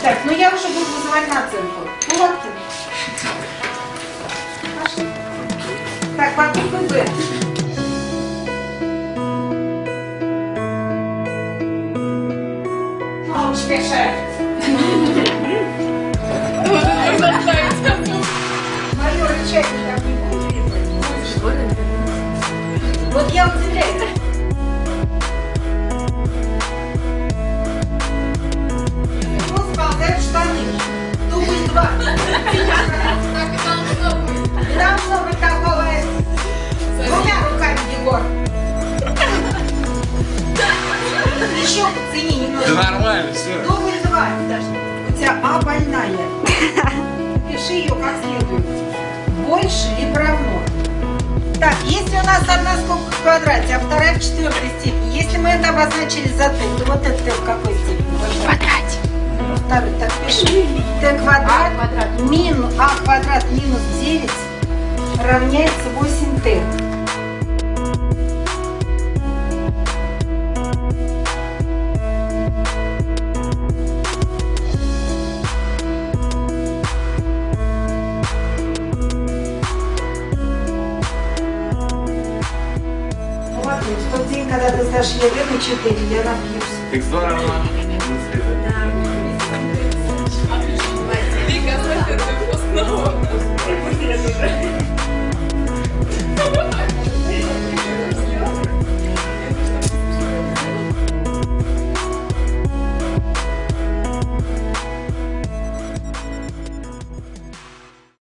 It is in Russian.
Так, ну я уже буду вызывать на оценку. Ну, лапки. Так, по букве Б. А, уж Не должно быть такого. Двумя руками, Егор. Еще поцени немножко. Да нормально, все. Дубль два. У тебя А больная. Пиши ее как следует. Больше либо равно. Так, если у нас одна скобка в квадрате, а вторая в четвертой степени, если мы это обозначили за t, то вот это в какой степени? В квадрате. Второй, так пиши. t квадрат, а квадрат минус 9 равняется 8t. Ну ладно, в тот день, когда ты скажешь, я верну 4, я напьюсь. X2 равно.